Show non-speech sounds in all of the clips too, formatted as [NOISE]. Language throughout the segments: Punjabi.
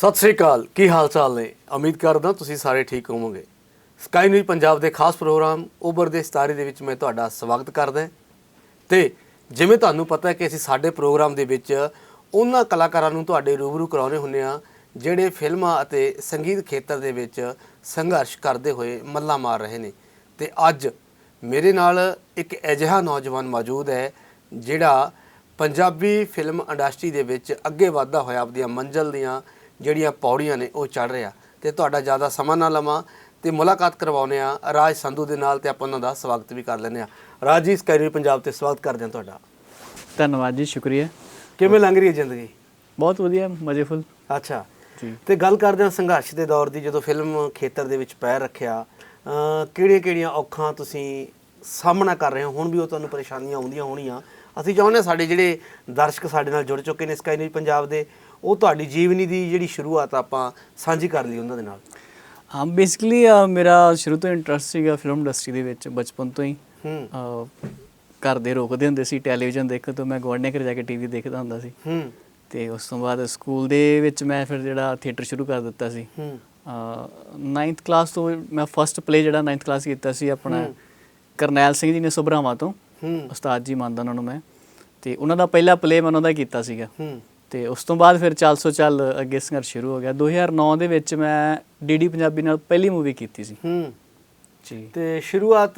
ਸਤਿ ਸ੍ਰੀ ਅਕਾਲ, ਕੀ ਹਾਲ ਚਾਲ ਨੇ? ਉਮੀਦ ਕਰਦਾ ਤੁਸੀਂ ਸਾਰੇ ਠੀਕ ਹੋਵੋਗੇ। ਸਕਾਈ ਨਿਊਜ਼ ਪੰਜਾਬ ਦੇ ਖਾਸ ਪ੍ਰੋਗਰਾਮ ਉਬਰ ਦੇ ਸਤਾਰੇ ਦੇ ਵਿੱਚ ਮੈਂ ਤੁਹਾਡਾ ਸਵਾਗਤ ਕਰਦਾ ਹਾਂ। ਤੇ ਜਿਵੇਂ ਤੁਹਾਨੂੰ ਪਤਾ ਹੈ ਕਿ ਅਸੀਂ ਸਾਡੇ ਪ੍ਰੋਗਰਾਮ ਦੇ ਵਿੱਚ ਉਹਨਾਂ ਕਲਾਕਾਰਾਂ ਨੂੰ ਤੁਹਾਡੇ ਰੂਬਰੂ ਕਰਾਉਣੇ ਹੁੰਦੇ ਆ ਜਿਹੜੇ ਫਿਲਮਾਂ ਅਤੇ ਸੰਗੀਤ ਖੇਤਰ ਦੇ ਵਿੱਚ ਸੰਘਰਸ਼ ਕਰਦੇ ਹੋਏ ਮੱਲਾ ਮਾਰ ਰਹੇ ਨੇ। ਤੇ ਅੱਜ ਮੇਰੇ ਨਾਲ ਇੱਕ ਅਜਿਹਾ ਨੌਜਵਾਨ ਮੌਜੂਦ ਹੈ, ਜਿਹੜਾ ਪੰਜਾਬੀ ਫਿਲਮ ਇੰਡਸਟਰੀ ਦੇ ਵਿੱਚ ਅੱਗੇ ਵਧਦਾ ਹੋਇਆ ਆਪਣੀਆਂ ਮੰਜ਼ਲ ਦੀਆਂ ਜਿਹੜੀਆਂ ਪੌੜੀਆਂ ਨੇ ਉਹ ਚੜ ਰਿਹਾ ਤੇ ਤੁਹਾਡਾ ਜ਼ਿਆਦਾ ਸਮਾਂ ਨਾ ਲਵਾਂ ਤੇ ਮੁਲਾਕਾਤ ਕਰਵਾਉਨੇ ਆ। ਰਾਜ ਸੰਧੂ ਦੇ ਨਾਲ ਤੇ ਆਪਾਂ ਉਹਨਾਂ ਦਾ ਸਵਾਗਤ ਵੀ ਕਰ ਲੈਂਦੇ ਆ। ਰਾਜ ਜੀ ਸਕੈਰੀ ਪੰਜਾਬ ਤੇ ਸਵਾਗਤ ਕਰਦੇ ਹਾਂ ਤੁਹਾਡਾ। ਧੰਨਵਾਦ ਜੀ ਸ਼ੁਕਰੀਆ। ਕਿਵੇਂ ਲੰਘ ਰਹੀ ਹੈ ਜ਼ਿੰਦਗੀ? ਬਹੁਤ ਵਧੀਆ ਮਜ਼ੇਫੁਲ ਅੱਛਾ। ਜੀ। ਤੇ ਗੱਲ ਕਰਦੇ ਹਾਂ ਸੰਘਰਸ਼ ਦੇ ਦੌਰ ਦੀ ਜਦੋਂ ਫਿਲਮ ਖੇਤਰ ਦੇ ਵਿੱਚ ਪੈਰ ਰੱਖਿਆ ਕਿਹੜੀਆਂ ਕਿਹੜੀਆਂ ਔਖਾਂ ਤੁਸੀਂ ਸਾਹਮਣਾ ਕਰ ਰਹੇ ਹੋ? ਹੁਣ ਵੀ ਉਹ ਤੁਹਾਨੂੰ ਪਰੇਸ਼ਾਨੀਆਂ ਆਉਂਦੀਆਂ ਹੋਣੀਆਂ। ਅਸੀਂ ਚਾਹੁੰਦੇ ਸਾਡੇ ਜਿਹੜੇ ਦਰਸ਼ਕ ਸਾਡੇ ਨਾਲ ਜੁੜ ਚੁੱਕੇ ਨੇ ਸਕਾਈ ਨਿਊਜ਼ ਪੰਜਾਬ ਦੇ ਉਹ ਤੁਹਾਡੀ ਜੀਵਨੀ ਦੀ ਜਿਹੜੀ ਸ਼ੁਰੂਆਤ ਆਪਾਂ ਸਾਂਝੀ ਕਰ ਲਈ ਉਹਨਾਂ ਦੇ ਨਾਲ। ਹਾਂ ਬੇਸਿਕਲੀ ਮੇਰਾ ਸ਼ੁਰੂ ਤੋਂ ਇੰਟਰਸਟ ਸੀਗਾ ਫਿਲਮ ਇੰਡਸਟਰੀ ਦੇ ਵਿੱਚ ਬਚਪਨ ਤੋਂ ਹੀ। ਹੂੰ। ਘਰ ਦੇ ਰੋਕਦੇ ਹੁੰਦੇ ਸੀ ਟੈਲੀਵਿਜ਼ਨ ਦੇਖਣ ਤੋਂ। ਮੈਂ ਗਵਾਂਢੀਆਂ ਘਰ ਜਾ ਕੇ ਟੀਵੀ ਦੇਖਦਾ ਹੁੰਦਾ ਸੀ। ਹੂੰ। ਤੇ ਉਸ ਤੋਂ ਬਾਅਦ ਸਕੂਲ ਦੇ ਵਿੱਚ ਮੈਂ ਫਿਰ ਜਿਹੜਾ ਥੀਏਟਰ ਸ਼ੁਰੂ ਕਰ ਦਿੱਤਾ ਸੀ। ਹੂੰ। 9th ਕਲਾਸ ਤੋਂ ਮੈਂ ਫਸਟ ਪਲੇ ਜਿਹੜਾ 9th ਕਲਾਸ ਕੀਤਾ ਸੀ ਆਪਣਾ ਕਰਨੈਲ ਸਿੰਘ ਜੀ ਨੇ ਸੁਭਰਾਵਾਂ ਤੋਂ। ਹੂੰ। ਉਸਤਾਦ ਜੀ ਮੰਨਦਾ ਉਹਨਾਂ ਨੂੰ ਮੈਂ। ਤੇ ਉਹਨਾਂ ਦਾ ਪਹਿਲਾ ਪਲੇ ਮੈਂ ਉਹਨਾਂ ਦਾ ਕੀਤਾ ਸੀਗਾ। ਹੂੰ। ਤੇ ਉਸ ਤੋਂ ਬਾਅਦ ਫਿਰ ਚੱਲ ਸੋ ਚੱਲ ਅੱਗੇ ਸੰਘਰਸ਼ ਸ਼ੁਰੂ ਹੋ ਗਿਆ। 2009 ਦੇ ਵਿੱਚ ਮੈਂ ਡੀਡੀ ਪੰਜਾਬੀ ਨਾਲ ਪਹਿਲੀ ਮੂਵੀ ਕੀਤੀ ਸੀ। ਹੂੰ। ਜੀ। ਤੇ ਸ਼ੁਰੂਆਤ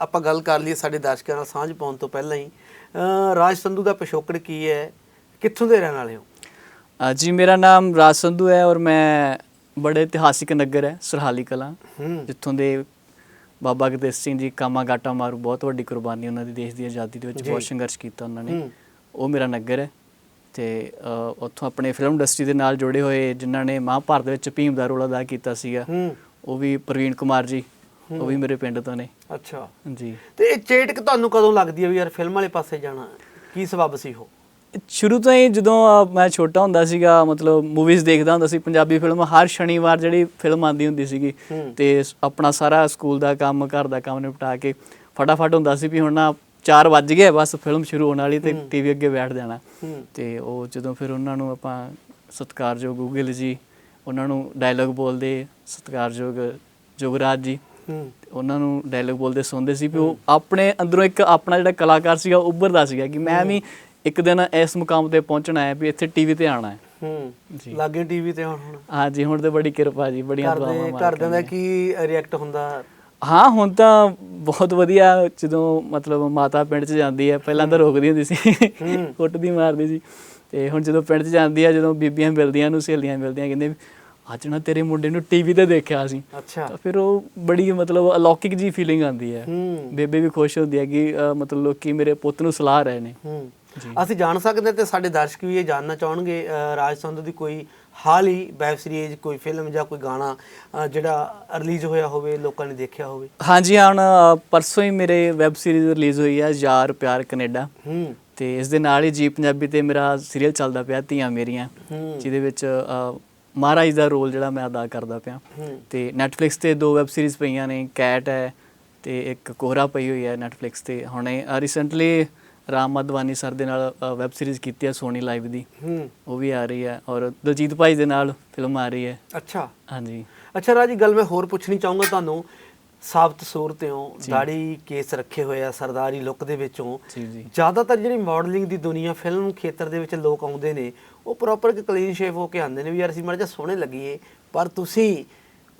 ਆਪਾਂ ਗੱਲ ਕਰ ਲਈਏ ਸਾਡੇ ਦਰਸ਼ਕਾਂ ਨਾਲ ਸਾਂਝ ਪਾਉਣ ਤੋਂ ਪਹਿਲਾਂ ਹੀ। ਰਾਜ ਸੰਧੂ ਦਾ ਪਿਛੋਕੜ ਕੀ ਹੈ? ਕਿੱਥੋਂ ਦੇ ਰਹਿਣ ਵਾਲੇ ਹੋ? ਜੀ ਮੇਰਾ ਨਾਮ ਰਾਜ ਸੰਧੂ ਹੈ ਔਰ ਮੈਂ ਬੜੇ ਇਤਿਹਾਸਿਕ ਨਗਰ ਹੈ ਸਰਹਾਲੀ ਕਲਾਂ। ਜਿੱਥੋਂ ਦੇ ਬਾਬਾ ਗੁਰਦੇਵ ਸਿੰਘ ਜੀ ਕਾਮਾ ਗਾਟਾ ਮਾਰੂ ਬਹੁਤ ਵੱਡੀ ਕੁਰਬਾਨੀ ਉਹਨਾਂ ਦੀ ਦੇਸ਼ ਦੀ ਆਜ਼ਾਦੀ ਦੇ ਵਿੱਚ। ਬਹੁਤ ਸੰਘਰਸ਼ ਕੀਤਾ ਉਹਨਾਂ ਨੇ। ਉਹ ਮੇਰਾ ਨਗਰ ਹੈ। ਤੇ ਉੱਥੋਂ ਆਪਣੇ ਫਿਲਮ ਇੰਡਸਟਰੀ ਦੇ ਨਾਲ ਜੁੜੇ ਹੋਏ ਜਿਨ੍ਹਾਂ ਨੇ ਮਹਾਭਾਰਤ ਦੇ ਵਿੱਚ ਭੀਮ ਦਾ ਰੋਲ ਅਦਾ ਕੀਤਾ ਸੀਗਾ ਉਹ ਵੀ ਪ੍ਰਵੀਨ ਕੁਮਾਰ ਜੀ ਉਹ ਵੀ ਮੇਰੇ ਪਿੰਡ ਤੋਂ ਨੇ। ਅੱਛਾ। ਜੀ। ਤੇ ਇਹ ਚੇਟਕ ਤੁਹਾਨੂੰ ਕਦੋਂ ਲੱਗਦੀ ਹੈ ਵੀ ਯਾਰ ਫਿਲਮ ਵਾਲੇ ਪਾਸੇ ਜਾਣਾ ਕੀ ਸਬਬ ਸੀ ਉਹ? ਸ਼ੁਰੂ ਤੋਂ ਹੀ ਜਦੋਂ ਮੈਂ ਛੋਟਾ ਹੁੰਦਾ ਸੀਗਾ ਮਤਲਬ ਮੂਵੀਜ਼ ਦੇਖਦਾ ਹੁੰਦਾ ਸੀ ਪੰਜਾਬੀ ਫਿਲਮ ਹਰ ਸ਼ਨੀਵਾਰ ਜਿਹੜੀ ਫਿਲਮ ਆਉਂਦੀ ਹੁੰਦੀ ਸੀਗੀ। ਤੇ ਆਪਣਾ ਸਾਰਾ ਸਕੂਲ ਦਾ ਕੰਮ ਘਰ ਦਾ ਕੰਮ ਨਿਪਟਾ ਕੇ ਫਟਾਫਟ ਹੁੰਦਾ ਸੀ ਵੀ ਹੁਣ ਨਾ 4 ਵੱਜ ਗਏ ਬਸ ਫਿਲਮ ਸ਼ੁਰੂ ਹੋਣ ਵਾਲੀ ਤੇ ਟੀਵੀ ਅੱਗੇ ਬੈਠ ਜਾਣਾ। ਹੂੰ। ਤੇ ਉਹ ਜਦੋਂ ਫਿਰ ਉਹਨਾਂ ਨੂੰ ਆਪਾਂ ਸਤਿਕਾਰਯੋਗ ਗੂਗਲ ਜੀ ਉਹਨਾਂ ਨੂੰ ਡਾਇਲੌਗ ਬੋਲਦੇ ਸਤਿਕਾਰਯੋਗ ਜੋਗਰਾਜ ਜੀ ਹੂੰ। ਉਹਨਾਂ ਨੂੰ ਡਾਇਲੌਗ ਬੋਲਦੇ ਸੁਣਦੇ ਸੀ ਵੀ ਉਹ ਆਪਣੇ ਅੰਦਰੋਂ ਇੱਕ ਆਪਣਾ ਜਿਹੜਾ ਕਲਾਕਾਰ ਸੀਗਾ ਉੱਭਰਦਾ ਸੀਗਾ ਕਿ ਮੈਂ ਵੀ ਇੱਕ ਦਿਨ ਇਸ ਮੁਕਾਮ ਤੇ ਪਹੁੰਚਣਾ ਹੈ ਵੀ ਇੱਥੇ ਟੀਵੀ ਤੇ ਆਉਣਾ ਹੈ। ਹੂੰ। ਜੀ। ਲਾਗੇ ਟੀਵੀ ਤੇ ਹੁਣ। ਹੁਣ ਹਾਂਜੀ ਹੁਣ ਤੇ ਬੜੀ ਕਿਰਪਾ ਜੀ ਬੜੀਆਂ ਦੁਆਵਾਂ ਦੇ ਮਾਲਕ ਘਰਦਿਆਂ ਦਾ। ਕੀ। ਰਿਐਕਟ ਹੁੰਦਾ? ਹਾਂ ਹੁਣ ਤਾਂ ਬਹੁਤ ਵਧੀਆ ਜਦੋਂ ਮਤਲਬ ਮਾਤਾ ਪਿੰਡ 'ਚ ਜਾਂਦੀ ਹੈ ਪਹਿਲਾਂ ਤਾਂ ਰੋਕਦੀ ਹੁੰਦੀ ਸੀ। ਕੁੱਟਦੀ ਮਾਰਦੀ ਸੀ। ਤੇ ਹੁਣ ਜਦੋਂ ਪਿੰਡ 'ਚ ਜਾਂਦੀ ਹੈ ਜਦੋਂ ਬੀਬੀਆਂ ਮਿਲਦੀਆਂ ਨੂੰ ਸਹੇਲੀਆਂ ਮਿਲਦੀਆਂ ਕਹਿੰਦੇ ਅੱਜ ਨਾ ਤੇਰੇ ਮੁੰਡੇ ਨੂੰ ਟੀਵੀ ਤੇ ਦੇਖਿਆ ਸੀ। ਅੱਛਾ। ਤਾਂ ਫਿਰ ਉਹ ਬੜੀ ਮਤਲਬ ਅਲੌਕਿਕ ਜੀ ਫੀਲਿੰਗ ਆਉਂਦੀ ਹੈ। ਬੇਬੇ ਵੀ ਖੁਸ਼ ਹੁੰਦੀ ਹੈ ਕਿ ਮਤਲਬ ਲੋਕੀ ਮੇਰੇ ਪੁੱਤ ਨੂੰ ਸਲਾਹ ਰਹੇ ਨੇ। ਅਸੀਂ ਜਾਣ ਸਕਦੇ ਤੇ ਸਾਡੇ ਦਰਸ਼ਕ ਵੀ ਇਹ ਜਾਣਨਾ ਚਾਹਣਗੇ ਰਾਜ ਸੰਧੂ ਦੀ ਕੋਈ ਹਾਲ ਹੀ ਵੈਬ ਸੀਰੀਜ਼ ਕੋਈ ਫਿਲਮ ਜਾਂ ਕੋਈ ਗਾਣਾ ਜਿਹੜਾ ਰਿਲੀਜ਼ ਹੋਇਆ ਹੋਵੇ ਲੋਕਾਂ ਨੇ ਦੇਖਿਆ ਹੋਵੇ। ਹਾਂਜੀ ਹੁਣ ਅ, ਪਰਸੋਂ ਹੀ ਮੇਰੇ ਵੈਬ ਸੀਰੀਜ਼ ਰਿਲੀਜ਼ ਹੋਈ ਹੈ ਯਾਰ ਪਿਆਰ ਕੈਨੇਡਾ। ਹੂੰ। ਤੇ ਇਸ ਦੇ ਨਾਲ ਹੀ ਜੀ ਪੰਜਾਬੀ ਤੇ ਮੇਰਾ ਸੀਰੀਅਲ ਚੱਲਦਾ ਪਿਆ ਧੀਆਂ ਮੇਰੀਆਂ। ਹੂੰ। ਜਿਹਦੇ ਵਿੱਚ ਅ, ਮਹਾਰਾਜ ਦਾ ਰੋਲ ਜਿਹੜਾ ਮੈਂ ਅਦਾ ਕਰਦਾ ਪਿਆ। ਹੂੰ। ਤੇ Netflix ਤੇ ਦੋ ਵੈਬ ਸੀਰੀਜ਼ ਪਈਆਂ ਨੇ ਕੈਟ ਹੈ ਤੇ ਇੱਕ ਕੋਹਰਾ ਪਈ ਹੋਈ ਹੈ Netflix ਤੇ। ਹੁਣੇ ਰੀਸੈਂਟਲੀ ਰਾਮ ਮਾਧਵਾਨੀ ਸਰ ਦੇ ਨਾਲ ਵੈਬ ਸੀਰੀਜ਼ ਕੀਤੀ ਹੈ ਸੋਨੀ ਲਾਈਵ ਦੀ। ਹੂੰ। ਉਹ ਵੀ ਆ ਰਹੀ ਹੈ ਔਰ ਦਲਜੀਤ ਭਾਈ ਦੇ ਨਾਲ ਫਿਲਮ ਆ ਰਹੀ ਹੈ। ਅੱਛਾ। ਹਾਂਜੀ। ਅੱਛਾ ਰਾਜੀ ਗੱਲ ਮੈਂ ਹੋਰ ਪੁੱਛਣੀ ਚਾਹੂੰਗਾ ਤੁਹਾਨੂੰ। ਸਾਬਤ ਸੂਰਤ ਹੋ ਦਾੜੀ ਕੇਸ ਰੱਖੇ ਹੋਏ ਆ ਸਰਦਾਰੀ ਲੁੱਕ ਦੇ ਵਿੱਚੋਂ। ਜ਼ਿਆਦਾਤਰ ਜਿਹੜੀ ਮਾਡਲਿੰਗ ਦੀ ਦੁਨੀਆ ਫਿਲਮ ਖੇਤਰ ਦੇ ਵਿੱਚ ਲੋਕ ਆਉਂਦੇ ਨੇ ਉਹ ਪ੍ਰੋਪਰ ਇੱਕ ਕਲੀਨ ਸ਼ੇਵ ਹੋ ਕੇ ਆਉਂਦੇ ਨੇ ਵੀ ਯਾਰ ਅਸੀਂ ਮਾੜਾ ਜਿਹਾ ਸੋਹਣੇ ਲੱਗੀਏ। ਪਰ ਤੁਸੀਂ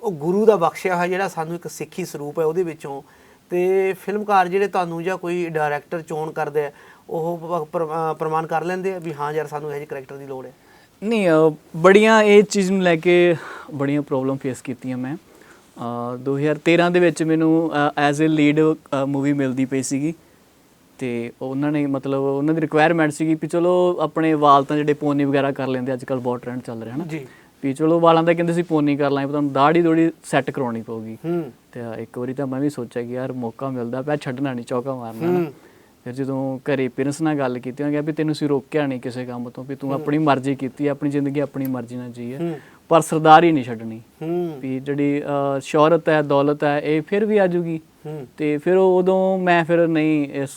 ਉਹ ਗੁਰੂ ਦਾ ਬਖਸ਼ਿਆ ਹੋਇਆ ਜਿਹੜਾ ਸਾਨੂੰ ਇੱਕ ਸਿੱਖੀ ਸਰੂਪ ਹੈ ਉਹਦੇ ਵਿੱਚੋਂ ਤੇ ਫਿਲਮਕਾਰ ਜਿਹੜੇ ਤੁਹਾਨੂੰ ਜਾਂ ਕੋਈ ਡਾਇਰੈਕਟਰ ਚੋਣ ਕਰਦੇ ਆ ਉਹ ਪ੍ਰਮਾਣ ਕਰ ਲੈਂਦੇ ਆ ਵੀ ਹਾਂ ਯਾਰ ਸਾਨੂੰ ਇਹੋ ਜਿਹੇ ਕਰੈਕਟਰ ਦੀ ਲੋੜ ਹੈ? ਨਹੀਂ ਬੜੀਆਂ ਇਹ ਚੀਜ਼ ਨੂੰ ਲੈ ਕੇ ਬੜੀਆਂ ਪ੍ਰੋਬਲਮ ਫੇਸ ਕੀਤੀਆਂ ਮੈਂ। ਅ, 2013 ਦੇ ਵਿੱਚ ਮੈਨੂੰ ਐਜ਼ ਅ ਲੀਡ ਮੂਵੀ ਮਿਲਦੀ ਪਈ ਸੀਗੀ। ਤੇ ਉਹਨਾਂ ਨੇ ਮਤਲਬ ਉਹਨਾਂ ਦੀ ਰਿਕੁਆਇਰਮੈਂਟ ਸੀਗੀ ਵੀ ਚਲੋ ਆਪਣੇ ਵਾਲ ਤਾਂ ਜਿਹੜੇ ਪੋਨੀ ਵਗੈਰਾ ਕਰ ਲੈਂਦੇ ਅੱਜ ਕੱਲ ਬਹੁਤ ਟ੍ਰੈਂਡ ਚੱਲ ਰਿਹਾ ਹੈ ਨਾ। ਜੀ। ਵੀ ਚਲੋ ਵਾਲਾਂ ਦਾ ਕਹਿੰਦੇ ਸੀ ਪੋਨੀ ਕਰ ਲਾਂਗੇ ਤੁਹਾਨੂੰ ਦਾੜੀ ਦੋੜੀ ਸੈੱਟ ਕਰਾਉਣੀ ਪਊਗੀ। ਹੂੰ। ਤੇ ਇੱਕ ਵਾਰੀ ਤਾਂ ਮੈਂ ਵੀ ਸੋਚਿਆ ਕਿ ਯਾਰ ਮੌਕਾ ਮਿਲਦਾ ਪਿਆ ਛੱਡਣਾ ਨਹੀਂ ਚੌਕਾ ਮਾਰਨਾ ਨਾ। ਹੂੰ। ਫਿਰ ਜਦੋਂ ਘਰੇ ਪੇਰੈਂਟਸ ਨਾਲ ਗੱਲ ਕੀਤੀ ਉਹ ਕਿਹਾ ਵੀ ਤੈਨੂੰ ਸੀ ਰੋਕਿਆ ਨਹੀਂ ਕਿਸੇ ਕੰਮ ਤੋਂ ਵੀ ਤੂੰ ਆਪਣੀ ਮਰਜ਼ੀ ਕੀਤੀ ਆਪਣੀ ਜ਼ਿੰਦਗੀ ਆਪਣੀ ਮਰਜ਼ੀ ਨਾਲ ਜੀ ਹੈ। ਪਰ ਸਰਦਾਰੀ ਨਹੀਂ ਛੱਡਣੀ। ਹੂੰ। ਵੀ ਜਿਹੜੀ ਅਹ, ਸ਼ੌਹਰਤ ਹੈ ਦੌਲਤ ਹੈ ਇਹ ਫਿਰ ਵੀ ਆਜੂਗੀ ਹੂੰ। ਤੇ ਫਿਰ ਉਹ ਉਦੋਂ ਮੈਂ ਫਿਰ ਨਹੀਂ ਇਸ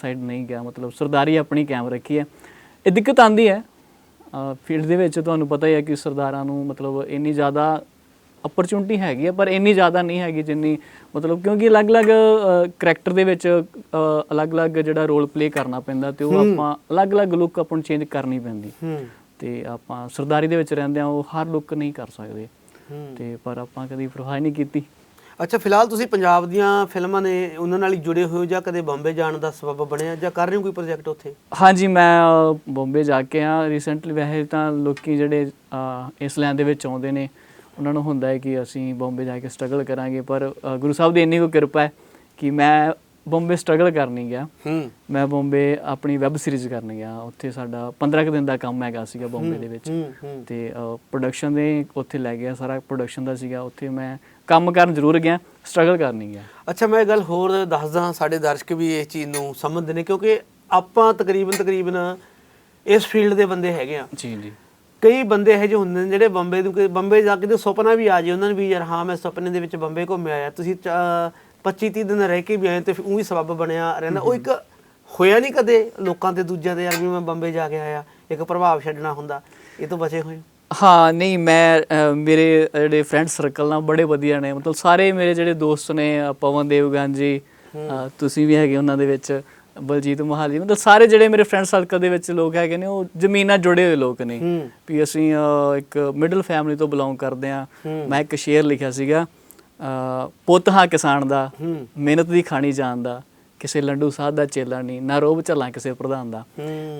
ਸਾਈਡ ਨਹੀਂ ਗਿਆ ਮਤਲਬ ਸਰਦਾਰੀ ਆਪਣੀ ਕਾਇਮ ਰੱਖੀ ਹੈ। ਇਹ ਦਿੱਕਤ ਆਂਦੀ ਹੈ ਫੀਲਡ ਦੇ ਵਿੱਚ ਤੁਹਾਨੂੰ ਪਤਾ ਹੀ ਹੈ ਕਿ ਸਰਦਾਰਾਂ ਨੂੰ ਮਤਲਬ ਇੰਨੀ ਜ਼ਿਆਦਾ ਅਪਰਚੁਨਿਟੀ ਹੈਗੀ ਹੈ ਪਰ ਇੰਨੀ ਜ਼ਿਆਦਾ ਨਹੀਂ ਹੈਗੀ ਜਿੰਨੀ ਮਤਲਬ ਕਿਉਂਕਿ ਅਲੱਗ-ਅਲੱਗ ਕਰੈਕਟਰ ਦੇ ਵਿੱਚ ਅਲੱਗ-ਅਲੱਗ ਜਿਹੜਾ ਰੋਲ ਪਲੇ ਕਰਨਾ ਪੈਂਦਾ ਤੇ ਉਹ ਆਪਾਂ ਅਲੱਗ-ਅਲੱਗ ਲੁੱਕ ਆਪਾਂ ਨੂੰ ਚੇਂਜ ਕਰਨੀ ਪੈਂਦੀ। ਤੇ ਆਪਾਂ ਸਰਦਾਰੀ ਦੇ ਵਿੱਚ ਰਹਿੰਦੇ ਆ ਉਹ ਹਰ ਲੁੱਕ ਨਹੀਂ ਕਰ ਸਕਦੇ। ਤੇ ਪਰ ਆਪਾਂ ਕਦੀ ਪਰਵਾਹ ਨਹੀਂ ਕੀਤੀ। ਅੱਛਾ ਫਿਲਹਾਲ ਤੁਸੀਂ ਪੰਜਾਬ ਦੀਆਂ ਫਿਲਮਾਂ ਨੇ ਉਹਨਾਂ ਨਾਲ ਹੀ ਜੁੜੇ ਹੋਏ ਹੋ ਜਾਂ ਕਦੇ ਬੰਬੇ ਜਾਣ ਦਾ ਸਬਬ ਬਣਿਆ ਜਾਂ ਕਰ ਰਹੇ ਹੋ ਕੋਈ ਪ੍ਰੋਜੈਕਟ ਉੱਥੇ? ਹਾਂਜੀ ਮੈਂ ਬੰਬੇ ਜਾ ਕੇ ਆ ਰੀਸੈਂਟਲੀ ਵੈਸੇ ਤਾਂ ਲੋਕੀ ਜਿਹੜੇ ਇਸ ਲਾਈਨ ਦੇ ਵਿੱਚ ਆਉਂਦੇ ਨੇ ਉਹਨਾਂ ਨੂੰ ਹੁੰਦਾ ਹੈ ਕਿ ਅਸੀਂ ਬੰਬੇ ਜਾ ਕੇ ਸਟਰਗਲ ਕਰਾਂਗੇ ਪਰ ਗੁਰੂ ਸਾਹਿਬ ਦੀ ਇੰਨੀ ਕੋ ਕਿਰਪਾ ਹੈ ਕਿ ਮੈਂ ਬੰਬੇ ਸਟਰਗਲ ਕਰਨ ਗਿਆ। ਹੂੰ। ਮੈਂ ਬੰਬੇ ਆਪਣੀ ਵੈਬ ਸੀਰੀਜ਼ ਕਰਨ ਗਿਆ। ਉੱਥੇ ਸਾਡਾ 15 ਕੁ ਦਿਨ ਦਾ ਕੰਮ ਹੈਗਾ ਸੀਗਾ ਬੰਬੇ ਦੇ ਵਿੱਚ। ਤੇ ਪ੍ਰੋਡਕਸ਼ਨ ਦੇ ਉੱਥੇ ਲੈ ਗਿਆ ਸਾਰਾ ਪ੍ਰੋਡਕਸ਼ਨ ਦਾ ਸੀਗਾ। ਉੱਥੇ ਮੈਂ ਕੰਮ ਕਰਨ ਜ਼ਰੂਰ ਗਿਆ ਸਟਰਗਲ ਕਰਨ ਗਿਆ। ਅੱਛਾ ਮੈਂ ਇਹ ਗੱਲ ਹੋਰ ਦੱਸਦਾ ਸਾਡੇ ਦਰਸ਼ਕ ਵੀ ਇਸ ਚੀਜ਼ ਨੂੰ ਸਮਝਦੇ ਨੇ ਕਿਉਂਕਿ ਆਪਾਂ ਤਕਰੀਬਨ ਤਕਰੀਬਨ ਇਸ ਫੀਲਡ ਦੇ ਬੰਦੇ ਹੈਗੇ ਆ ਜੀ ਜੀ। ਕਈ ਬੰਦੇ ਇਹੋ ਜਿਹੇ ਹੁੰਦੇ ਨੇ ਜਿਹੜੇ ਬੰਬੇ ਨੂੰ ਬੰਬੇ ਜਾ ਕੇ ਤੇ ਸੁਪਨਾ ਵੀ ਆ ਜੇ ਉਹਨਾਂ ਨੂੰ ਵੀ ਯਾਰ ਹਾਂ ਮੈਂ ਸੁਪਨੇ ਦੇ ਵਿੱਚ ਬੰਬੇ ਘੁੰਮ ਆਇਆ ਤੁਸੀਂ 25 30 ਦਿਨ ਰਹਿ ਕੇ ਵੀ ਆਏ ਤੇ ਉਹ ਵੀ ਸਬਬ ਬਣਿਆ ਰਹਿੰਦਾ। ਉਹ ਇੱਕ ਹੋਇਆ ਨਹੀਂ ਕਦੇ ਲੋਕਾਂ ਤੇ ਦੂਜਿਆਂ ਦੇ ਯਾਰ ਵੀ ਮੈਂ ਬੰਬੇ ਜਾ ਕੇ ਆਇਆ ਇੱਕ ਪ੍ਰਭਾਵ ਛੱਡਣਾ ਹੁੰਦਾ। ਇਹ ਤੋਂ ਬਚੇ ਹੋਏ ਹੋ। ਨਹੀਂ ਮੈਂ ਅ, ਮੇਰੇ ਜਿਹੜੇ ਫਰੈਂਡ ਸਰਕਲ ਨਾਲ ਬੜੇ ਵਧੀਆ ਨੇ। ਮਤਲਬ ਸਾਰੇ ਮੇਰੇ ਜਿਹੜੇ ਦੋਸਤ ਨੇ ਅ, ਪਵਨ ਦੇਵਗਨ ਜੀ ਅ, ਤੁਸੀਂ ਵੀ ਹੈਗੇ ਉਹਨਾਂ ਦੇ ਵਿੱਚ ਬਲਜੀਤ ਮਹਾਲੀ ਮਤਲਬ ਸਾਰੇ ਜਿਹੜੇ ਮੇਰੇ ਫਰੈਂਡ ਸਰਕਲ ਦੇ ਵਿੱਚ ਲੋਕ ਹੈਗੇ ਨੇ ਉਹ ਜ਼ਮੀਨ ਨਾਲ ਜੁੜੇ ਹੋਏ ਲੋਕ ਨੇ। ਵੀ ਅਸੀਂ ਅ, ਇੱਕ ਮਿਡਲ ਫੈਮਿਲੀ ਤੋਂ ਬਿਲੋਂਗ ਕਰਦੇ ਆ। ਮੈਂ ਇੱਕ ਸ਼ੇਰ ਲਿਖਿਆ ਸੀਗਾ ਅ, ਪੁੱਤ ਹਾਂ ਕਿਸਾਨ ਦਾ ਮਿਹਨਤ ਦੀ ਖਾਣੀ ਜਾਣਦਾ ਕਿਸੇ ਲੰਡੂ ਸਾਧ ਦਾ ਚੇਲਾ ਨਹੀਂ ਨਾ ਰੋਬ ਝੱਲਾਂ ਕਿਸੇ ਪ੍ਰਧਾਨ ਦਾ।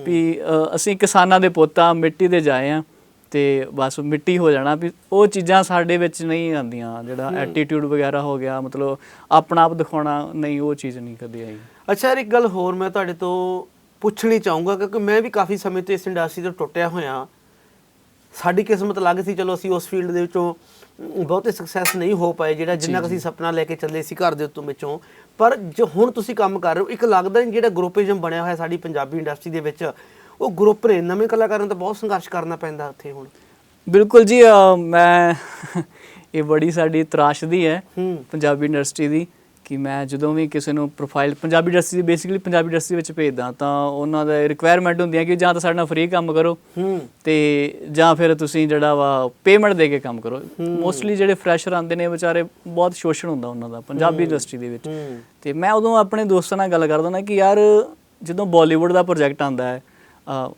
ਵੀ ਅ, ਅਸੀਂ ਕਿਸਾਨਾਂ ਦੇ ਪੁੱਤ ਆ ਮਿੱਟੀ ਦੇ ਜਾਏ ਆ ਤੇ ਬਸ ਮਿੱਟੀ ਹੋ ਜਾਣਾ ਵੀ ਉਹ ਚੀਜ਼ਾਂ ਸਾਡੇ ਵਿੱਚ ਨਹੀਂ ਆਉਂਦੀਆਂ ਜਿਹੜਾ ਐਟੀਟਿਊਡ ਵਗੈਰਾ ਹੋ ਗਿਆ ਮਤਲਬ ਆਪਣਾ ਆਪ ਦਿਖਾਉਣਾ ਨਹੀਂ ਉਹ ਚੀਜ਼ ਨਹੀਂ ਕਦੇ ਆਈ। ਅੱਛਾ ਯਾਰ ਇੱਕ ਗੱਲ ਹੋਰ ਮੈਂ ਤੁਹਾਡੇ ਤੋਂ ਪੁੱਛਣੀ ਚਾਹੂੰਗਾ ਕਿਉਂਕਿ ਮੈਂ ਵੀ ਕਾਫੀ ਸਮੇਂ ਤੋਂ ਇਸ ਇੰਡਸਟਰੀ ਤੋਂ ਟੁੱਟਿਆ ਹੋਇਆ। ਸਾਡੀ ਕਿਸਮਤ ਲੱਗ ਸੀ ਚਲੋ ਅਸੀਂ ਉਸ ਫੀਲਡ ਦੇ ਵਿੱਚੋਂ ਬਹੁਤੇ ਸਕਸੈਸ ਨਹੀਂ ਹੋ ਪਾਏ ਜਿਹੜਾ ਜਿੰਨਾ ਕੁ ਅਸੀਂ ਸੁਪਨਾ ਲੈ ਕੇ ਚੱਲੇ ਸੀ ਘਰ ਦੇ ਉੱਤੋਂ ਵਿੱਚੋਂ। ਪਰ ਜੋ ਹੁਣ ਤੁਸੀਂ ਕੰਮ ਕਰ ਰਹੇ ਹੋ ਇੱਕ ਲੱਗਦਾ ਨਹੀਂ ਜਿਹੜਾ ਗਰੁੱਪਿਜ਼ਮ ਬਣਿਆ ਹੋਇਆ ਸਾਡੀ ਪੰਜਾਬੀ ਇੰਡਸਟਰੀ ਦੇ ਵਿੱਚ। ਉਹ ਗਰੁੱਪ ਨੇ ਨਵੇਂ ਕਲਾਕਾਰਾਂ ਨੂੰ ਤਾਂ ਬਹੁਤ ਸੰਘਰਸ਼ ਕਰਨਾ ਪੈਂਦਾ ਉੱਥੇ ਹੁਣ। ਬਿਲਕੁਲ ਜੀ ਮੈਂ [LAUGHS] ਇਹ ਬੜੀ ਸਾਡੀ ਤਰਾਸ਼ਦੀ ਹੈ ਹੂੰ। ਪੰਜਾਬੀ ਇੰਡਸਟਰੀ ਦੀ ਕਿ ਮੈਂ ਜਦੋਂ ਵੀ ਕਿਸੇ ਨੂੰ profile Punjabi industry basically Punjabi industry ਵਿੱਚ ਭੇਜਦਾ ਤਾਂ ਉਹਨਾਂ ਦਾ ਰਿਕੁਆਇਰਮੈਂਟ ਹੁੰਦੀ ਹੈ ਕਿ ਜਾਂ ਤਾਂ ਸਾਡੇ ਨਾਲ ਫ੍ਰੀ ਕੰਮ ਕਰੋ ਹੂੰ। ਤੇ ਜਾਂ ਫਿਰ ਤੁਸੀਂ ਜਿਹੜਾ ਵਾ ਪੇਮੈਂਟ ਦੇ ਕੇ ਕੰਮ ਕਰੋ। ਮੋਸਟਲੀ ਜਿਹੜੇ ਫਰੈਸ਼ਰ ਆਉਂਦੇ ਨੇ ਵਿਚਾਰੇ ਬਹੁਤ ਸ਼ੋਸ਼ਣ ਹੁੰਦਾ ਉਹਨਾਂ ਦਾ ਪੰਜਾਬੀ ਇੰਡਸਟਰੀ ਦੇ ਵਿੱਚ। ਹੂੰ। ਤੇ ਮੈਂ ਉਦੋਂ ਆਪਣੇ ਦੋਸਤਾਂ ਨਾਲ ਗੱਲ ਕਰਦਾ ਨਾ ਕਿ ਯਾਰ ਜਦੋਂ ਬਾਲੀਵੁੱਡ ਦਾ ਪ੍ਰੋਜੈਕਟ ਆਂਦਾ ਹੈ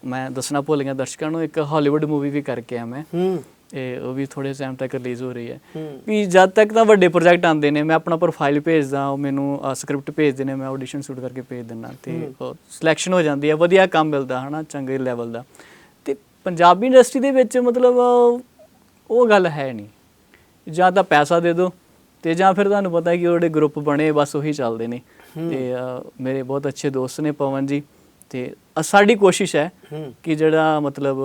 ਮੈਂ ਦੱਸਣਾ ਭੁੱਲ ਗਿਆ ਦਰਸ਼ਕਾਂ ਨੂੰ ਇੱਕ ਹਾਲੀਵੁੱਡ ਮੂਵੀ ਵੀ ਕਰਕੇ ਆ ਮੈਂ। ਹੂੰ। ਇਹ ਉਹ ਵੀ ਥੋੜੇ ਟਾਈਮ ਤੱਕ ਰਿਲੀਜ਼ ਹੋ ਰਹੀ ਹੈ। ਵੀ ਜਦ ਤੱਕ ਤਾਂ ਵੱਡੇ ਪ੍ਰੋਜੈਕਟ ਆਉਂਦੇ ਨੇ ਮੈਂ ਆਪਣਾ ਪ੍ਰੋਫਾਈਲ ਭੇਜਦਾ ਉਹ ਮੈਨੂੰ ਸਕ੍ਰਿਪਟ ਭੇਜਦੇ ਨੇ ਮੈਂ ਆਡੀਸ਼ਨ ਸ਼ੂਟ ਕਰਕੇ ਭੇਜ ਦਿੰਦਾ ਤੇ ਸਿਲੈਕਸ਼ਨ ਹੋ ਜਾਂਦੀ ਹੈ ਵਧੀਆ ਕੰਮ ਮਿਲਦਾ ਹਨਾ ਚੰਗੇ ਲੈਵਲ ਦਾ। ਤੇ ਪੰਜਾਬੀ ਇੰਡਸਟਰੀ ਦੇ ਵਿੱਚ ਮਤਲਬ ਉਹ ਗੱਲ ਹੈ ਨਹੀਂ। ਜਾਂ ਤਾਂ ਪੈਸਾ ਦੇ ਦਿਓ ਤੇ ਜਾਂ ਫਿਰ ਤੁਹਾਨੂੰ ਪਤਾ ਹੈ ਕਿ ਉਹ ਜਿਹੜੇ ਗਰੁੱਪ ਬਣੇ ਬਸ ਉਹੀ ਚੱਲਦੇ ਨੇ। ਤੇ ਮੇਰੇ ਬਹੁਤ ਅੱਛੇ ਦੋਸਤ ਨੇ ਪਵਨ ਜੀ। ਤੇ ਸਾਡੀ ਕੋਸ਼ਿਸ਼ ਹੈ ਕਿ ਜਿਹੜਾ ਮਤਲਬ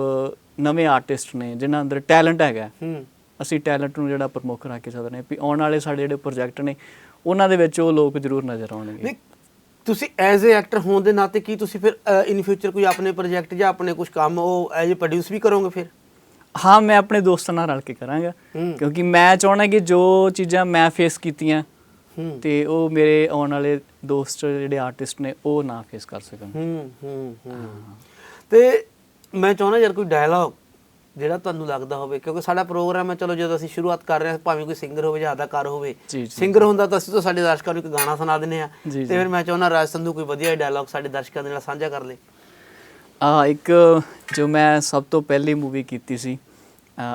ਨਵੇਂ ਆਰਟਿਸਟ ਨੇ ਜਿਨ੍ਹਾਂ ਅੰਦਰ ਟੈਲੈਂਟ ਹੈਗਾ ਅਸੀਂ ਟੈਲੈਂਟ ਨੂੰ ਜਿਹੜਾ ਪ੍ਰਮੁੱਖ ਰੱਖ ਕੇ ਰਹੇ ਹਾਂ ਵੀ ਆਉਣ ਵਾਲੇ ਸਾਡੇ ਜਿਹੜੇ ਪ੍ਰੋਜੈਕਟ ਨੇ ਉਹਨਾਂ ਦੇ ਵਿੱਚ ਉਹ ਲੋਕ ਜ਼ਰੂਰ ਨਜ਼ਰ ਆਉਣਗੇ। ਤੁਸੀਂ ਐਜ਼ ਅ ਐਕਟਰ ਹੋਣ ਦੇ ਨਾਤੇ ਕੀ ਤੁਸੀਂ ਫਿਰ ਇਨ ਫਿਊਚਰ ਕੋਈ ਆਪਣੇ ਪ੍ਰੋਜੈਕਟ ਜਾਂ ਆਪਣੇ ਕੁਝ ਕੰਮ ਉਹ ਐਜ਼ ਅ ਪ੍ਰੋਡਿਊਸ ਵੀ ਕਰੋਗੇ ਫਿਰ? ਹਾਂ ਮੈਂ ਆਪਣੇ ਦੋਸਤਾਂ ਨਾਲ ਰਲ ਕੇ ਕਰਾਂਗਾ। ਕਿਉਂਕਿ ਮੈਂ ਚਾਹਣਾ ਕਿ ਜੋ ਚੀਜ਼ਾਂ ਮੈਂ ਫੇਸ ਕੀਤੀਆਂ ਤੇ ਉਹ ਮੇਰੇ ਆਉਣ ਵਾਲੇ ਦੋਸਤ ਜਿਹੜੇ ਆਰਟਿਸਟ ਨੇ ਉਹ ਨਾ ਫੇਸ ਕਰ ਸਕਣ। ਹੂੰ ਹੂੰ ਹੂੰ। ਤੇ ਮੈਂ ਚਾਹੁੰਦਾ ਯਾਰ ਕੋਈ ਡਾਇਲੌਗ ਜਿਹੜਾ ਤੁਹਾਨੂੰ ਲੱਗਦਾ ਹੋਵੇ ਕਿਉਂਕਿ ਸਾਡਾ ਪ੍ਰੋਗਰਾਮ ਹੈ ਚਲੋ ਜਦੋਂ ਅਸੀਂ ਸ਼ੁਰੂਆਤ ਕਰ ਰਹੇ ਹਾਂ ਭਾਵੇਂ ਕੋਈ ਸਿੰਗਰ ਹੋਵੇ ਜਾਂ ਅਦਾਕਾਰ ਹੋਵੇ। ਸਿੰਗਰ ਹੁੰਦਾ ਤਾਂ ਅਸੀਂ ਤਾਂ ਸਾਡੇ ਦਰਸ਼ਕਾਂ ਨੂੰ ਇੱਕ ਗਾਣਾ ਸੁਣਾ ਦਿੰਦੇ ਆ ਤੇ। ਫਿਰ ਮੈਂ ਚਾਹੁੰਦਾ ਰਾਜ ਸੰਧੂ ਕੋਈ ਵਧੀਆ ਡਾਇਲੌਗ ਸਾਡੇ ਦਰਸ਼ਕਾਂ ਦੇ ਨਾਲ ਸਾਂਝਾ ਕਰ ਲੇ। ਆ ਇੱਕ ਜੋ ਮੈਂ ਸਭ ਤੋਂ ਪਹਿਲੀ ਮੂਵੀ ਕੀਤੀ ਸੀ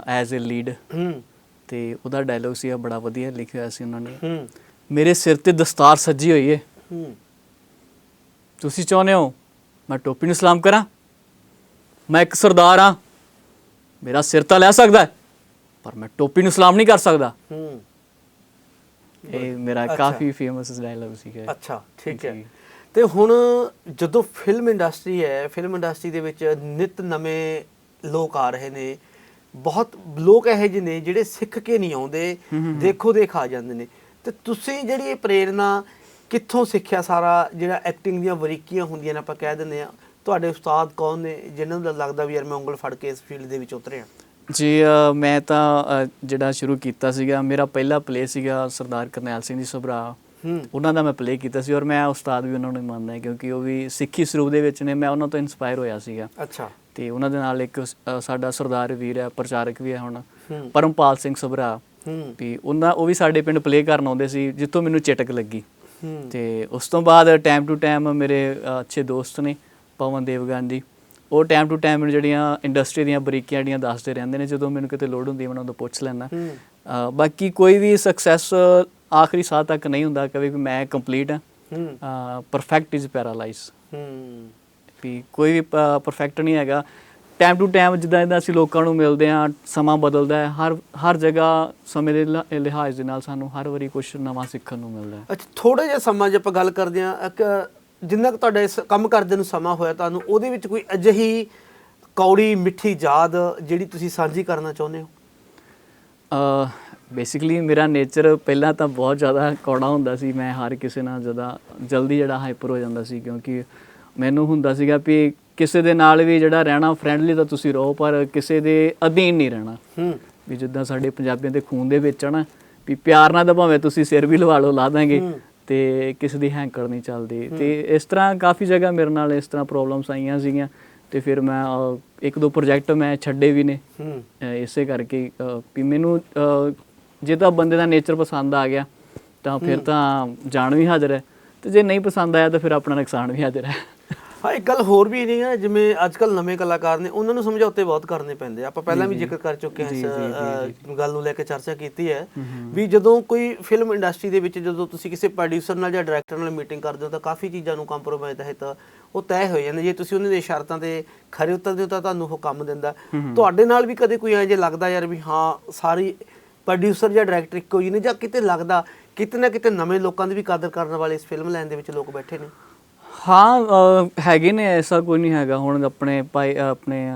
ਐਜ਼ ਅ ਲੀਡ ਤੇ ਉਹਦਾ ਡਾਇਲੋਗ ਸੀ ਬੜਾ ਵਧੀਆ ਲਿਖਿਆ ਸੀ ਉਹਨਾਂ ਨੇ। ਮੇਰੇ ਸਿਰ ਤੇ ਦਸਤਾਰ ਸੱਜੀ ਹੋਈ ਏ। ਹੂੰ। ਤੁਸੀਂ ਚਾਹੁੰਦੇ ਹੋ ਮੈਂ ਟੋਪੀ ਨੂੰ ਸਲਾਮ ਕਰਾਂ? ਮੈਂ ਇੱਕ ਸਰਦਾਰ ਹਾਂ। ਮੇਰਾ ਸਿਰ ਤਾਂ ਲੈ ਸਕਦਾ ਪਰ ਮੈਂ ਟੋਪੀ ਨੂੰ ਸਲਾਮ ਨਹੀਂ ਕਰ ਸਕਦਾ। ਹੂੰ। ਇਹ ਮੇਰਾ। ਕਾਫੀ ਫੇਮਸ ਡਾਇਲੌਗ ਸੀਗਾ ਅੱਛਾ ਠੀਕ ਹੈ। ਤੇ ਹੁਣ ਜਦੋਂ ਫਿਲਮ ਇੰਡਸਟਰੀ ਹੈ ਫਿਲਮ ਇੰਡਸਟਰੀ ਦੇ ਵਿੱਚ ਨਿਤ ਨਵੇਂ ਲੋਕ ਆ ਰਹੇ ਨੇ ਬਹੁਤ ਲੋਕ ਇਹੋ ਜਿਹੇ ਨੇ ਜਿਹੜੇ ਸਿੱਖ ਕੇ ਨਹੀਂ ਆਉਂਦੇ ਦੇਖੋ ਦੇਖ ਆ ਜਾਂਦੇ ਨੇ। ਤੇ ਤੁਸੀਂ ਜਿਹੜੀ ਇਹ ਪ੍ਰੇਰਣਾ ਕਿੱਥੋਂ ਸਿੱਖਿਆ ਸਾਰਾ ਜਿਹੜਾ ਐਕਟਿੰਗ ਦੀਆਂ ਬਰੀਕੀਆਂ ਹੁੰਦੀਆਂ ਨੇ ਆਪਾਂ ਕਹਿ ਦਿੰਦੇ ਆ ਤੁਹਾਡੇ ਉਸਤਾਦ ਕੌਣ ਨੇ ਜਿਨ੍ਹਾਂ ਨੂੰ ਲੱਗਦਾ ਵੀ ਯਾਰ ਮੈਂ ਉਂਗਲ ਫੜ ਕੇ ਇਸ ਫੀਲਡ ਦੇ ਵਿੱਚ ਉਤਰਿਆ? ਜੀ ਮੈਂ ਤਾਂ ਜਿਹੜਾ ਸ਼ੁਰੂ ਕੀਤਾ ਸੀਗਾ ਮੇਰਾ ਪਹਿਲਾ ਪਲੇ ਸੀਗਾ ਸਰਦਾਰ ਕਰਨੈਲ ਸਿੰਘ ਜੀ ਸਭਰਾ। ਉਹਨਾਂ ਦਾ ਮੈਂ ਪਲੇ ਕੀਤਾ ਸੀ ਔਰ ਮੈਂ ਉਸਤਾਦ ਵੀ ਉਹਨਾਂ ਨੂੰ ਮੰਨਦਾ ਕਿਉਂਕਿ ਉਹ ਵੀ ਸਿੱਖੀ ਸਰੂਪ ਦੇ ਵਿੱਚ ਨੇ ਮੈਂ ਉਹਨਾਂ ਤੋਂ ਇਨਸਪਾਇਰ ਹੋਇਆ ਸੀਗਾ। ਅੱਛਾ। ਤੇ ਉਹਨਾਂ ਦੇ ਨਾਲ ਇੱਕ ਸਾਡਾ ਸਰਦਾਰ ਵੀਰ ਹੈ ਪ੍ਰਚਾਰਕ ਵੀ ਹੈ ਹੁਣ। ਪਰਮਪਾਲ ਸਿੰਘ ਸਭਰਾ। ਵੀ ਉਹਨਾਂ ਉਹ ਵੀ ਸਾਡੇ ਪਿੰਡ ਪਲੇ ਕਰਨ ਆਉਂਦੇ ਸੀ ਜਿੱਥੋਂ ਮੈਨੂੰ ਚਟਕ ਲੱਗੀ। ਤੇ ਉਸ ਤੋਂ ਬਾਅਦ ਟਾਈਮ ਟੂ ਟਾਈਮ ਮੇਰੇ ਅੱਛੇ ਦੋਸਤ ਨੇ ਪਵਨ ਦੇਵਗਨ ਜੀ। ਉਹ ਟਾਈਮ ਟੂ ਟਾਈਮ ਜਿਹੜੀਆਂ ਇੰਡਸਟਰੀ ਦੀਆਂ ਬਰੀਕੀਆਂ ਜਿਹੜੀਆਂ ਦੱਸਦੇ ਰਹਿੰਦੇ ਨੇ ਜਦੋਂ ਮੈਨੂੰ ਕਿਤੇ ਲੋੜ ਹੁੰਦੀ ਹੈ ਮੈਂ ਉਹਨਾਂ ਤੋਂ ਪੁੱਛ ਅ, ਬਾਕੀ ਕੋਈ ਵੀ ਸਕਸੈਸ ਆਖਰੀ ਸਾਹ ਤੱਕ ਨਹੀਂ ਹੁੰਦਾ ਕਦੇ ਵੀ ਮੈਂ ਕੰਪਲੀਟ ਹਾਂ। ਹੂੰ। ਪਰਫੈਕਟ ਇਜ਼ ਪੈਰਾਲਾਈਜ਼ ਹੂੰ। ਵੀ ਕੋਈ ਵੀ ਪਰਫੈਕਟ ਨਹੀਂ ਹੈਗਾ। ਟਾਈਮ ਟੂ ਟਾਈਮ ਜਿੱਦਾਂ ਜਿੱਦਾਂ ਅਸੀਂ ਲੋਕਾਂ ਨੂੰ ਮਿਲਦੇ ਹਾਂ ਸਮਾਂ ਬਦਲਦਾ ਹੈ ਹਰ ਹਰ ਜਗ੍ਹਾ ਸਮੇਂ ਦੇ ਲਿਹਾ- ਲਿਹਾਜ਼ ਦੇ ਨਾਲ ਸਾਨੂੰ ਹਰ ਵਾਰੀ ਕੁਝ ਨਵਾਂ ਸਿੱਖਣ ਨੂੰ ਮਿਲਦਾ ਹੈ। ਅੱਛਾ ਥੋੜਾ ਜਿਹਾ ਸਮਾਂ ਜੇ ਆਪਾਂ ਗੱਲ ਕਰਦੇ ਇੱਕ ਜਿੰਨਾ ਕੁ ਤੁਹਾਡਾ ਇਸ ਕੰਮ ਕਰਦੇ ਨੂੰ ਸਮਾਂ ਹੋਇਆ ਤੁਹਾਨੂੰ ਉਹਦੇ ਵਿੱਚ ਕੋਈ ਅਜਿਹੀ ਕੌੜੀ ਮਿੱਠੀ ਯਾਦ ਜਿਹੜੀ ਤੁਸੀਂ ਸਾਂਝੀ ਕਰਨਾ ਚਾਹੁੰਦੇ ਹੋ? ਬੇਸਿਕਲੀ ਮੇਰਾ ਨੇਚਰ ਪਹਿਲਾਂ ਤਾਂ ਬਹੁਤ ਜ਼ਿਆਦਾ ਕੌੜਾ ਹੁੰਦਾ ਸੀ ਮੈਂ ਹਰ ਕਿਸੇ ਨਾਲ ਜ਼ਿਆਦਾ ਜਲਦੀ ਜਿਹੜਾ ਹਾਈਪਰ ਹੋ ਜਾਂਦਾ ਸੀ ਕਿਉਂਕਿ ਮੈਨੂੰ ਹੁੰਦਾ ਸੀਗਾ ਵੀ ਕਿਸੇ ਦੇ ਨਾਲ ਵੀ ਜਿਹੜਾ ਰਹਿਣਾ ਫਰੈਂਡਲੀ ਤਾਂ ਤੁਸੀਂ ਰਹੋ ਪਰ ਕਿਸੇ ਦੇ ਅਧੀਨ ਨਹੀਂ ਰਹਿਣਾ। ਹੂੰ। ਵੀ ਜਿੱਦਾਂ ਸਾਡੇ ਪੰਜਾਬੀਆਂ ਦੇ ਖੂਨ ਦੇ ਵਿੱਚ ਆ ਨਾ ਵੀ ਪਿਆਰ ਨਾਲ ਤਾਂ ਭਾਵੇਂ ਤੁਸੀਂ ਸਿਰ ਵੀ ਲਵਾ ਲਓ ਲਾ ਦਾਂਗੇ। ਤੇ ਕਿਸੇ ਦੀ ਹੈਂਕੜ ਨਹੀਂ ਚੱਲਦੀ। ਤੇ ਇਸ ਤਰ੍ਹਾਂ ਕਾਫੀ ਜਗ੍ਹਾ ਮੇਰੇ ਨਾਲ ਇਸ ਤਰ੍ਹਾਂ ਪ੍ਰੋਬਲਮਸ ਆਈਆਂ ਸੀਗੀਆਂ ਤੇ ਫਿਰ ਮੈਂ ਇੱਕ ਦੋ ਪ੍ਰੋਜੈਕਟ ਮੈਂ ਛੱਡੇ ਵੀ ਨੇ। ਇਸੇ ਕਰਕੇ ਵੀ ਮੈਨੂੰ ਜੇ ਤਾਂ ਬੰਦੇ ਦਾ ਨੇਚਰ ਪਸੰਦ ਆ ਗਿਆ ਤਾਂ ਫਿਰ ਤਾਂ ਜਾਨ ਵੀ ਹਾਜ਼ਰ ਹੈ। ਤੇ ਜੇ ਨਹੀਂ ਪਸੰਦ ਆਇਆ ਤਾਂ ਫਿਰ ਆਪਣਾ ਨੁਕਸਾਨ ਵੀ ਹਾਜ਼ਰ ਹੈ। ਹਾਂ ਇੱਕ ਗੱਲ ਹੋਰ ਵੀ ਨਹੀਂ ਹੈ ਜਿਵੇਂ ਅੱਜ ਕੱਲ ਨਵੇਂ ਕਲਾਕਾਰ ਨੇ ਉਹਨਾਂ ਨੂੰ ਸਮਝੌਤੇ ਬਹੁਤ ਕਰਨੇ ਪੈਂਦੇ ਆ। ਆਪਾਂ ਪਹਿਲਾਂ ਵੀ ਜ਼ਿਕਰ ਕਰ ਚੁੱਕੇ ਹਾਂ ਇਸ ਗੱਲ ਨੂੰ ਲੈ ਕੇ ਚਰਚਾ ਕੀਤੀ ਹੈ ਵੀ ਜਦੋਂ ਕੋਈ ਫਿਲਮ ਇੰਡਸਟਰੀ ਦੇ ਵਿੱਚ ਜਦੋਂ ਤੁਸੀਂ ਕਿਸੇ ਪ੍ਰੋਡਿਊਸਰ ਨਾਲ ਜਾਂ ਡਾਇਰੈਕਟਰ ਨਾਲ ਮੀਟਿੰਗ ਕਰਦੇ ਹੋ ਤਾਂ ਕਾਫੀ ਚੀਜ਼ਾਂ ਨੂੰ ਕੰਪਰੋਮਾਈਜ਼ ਤਹਿਤ ਉਹ ਤੈਅ ਹੋ ਜਾਂਦੇ ਜੇ ਤੁਸੀਂ ਉਹਨਾਂ ਦੀਆਂ ਸ਼ਰਤਾਂ ਤੇ ਖਰੇ ਉਤਰਦੇ ਹੋ ਤਾਂ ਤੁਹਾਨੂੰ ਉਹ ਕੰਮ ਦਿੰਦਾ। ਤੁਹਾਡੇ ਨਾਲ ਵੀ ਕਦੇ ਕੋਈ ਐਂ ਜੇ ਲੱਗਦਾ ਯਾਰ ਵੀ ਹਾਂ ਸਾਰੀ ਪ੍ਰੋਡਿਊਸਰ ਜਾਂ ਡਾਇਰੈਕਟਰ ਇੱਕੋ ਹੀ ਨੇ ਜਾਂ ਕਿਤੇ ਲੱਗਦਾ ਕਿਤੇ ਨਾ ਕਿਤੇ ਨਵੇਂ ਲੋਕਾਂ ਦੀ ਵੀ ਕਦਰ ਕਰਨ ਵਾਲੇ ਇਸ ਫਿਲਮ ਲਾਈਨ ਦੇ ਵਿੱਚ ਲੋਕ ਬੈਠੇ ਨੇ? ਹਾਂ ਅਹ, ਹੈਗੇ ਨੇ ਐਸਾ ਕੋਈ ਨਹੀਂ ਹੈਗਾ। ਹੁਣ ਆਪਣੇ ਭਾਈ ਆਪਣੇ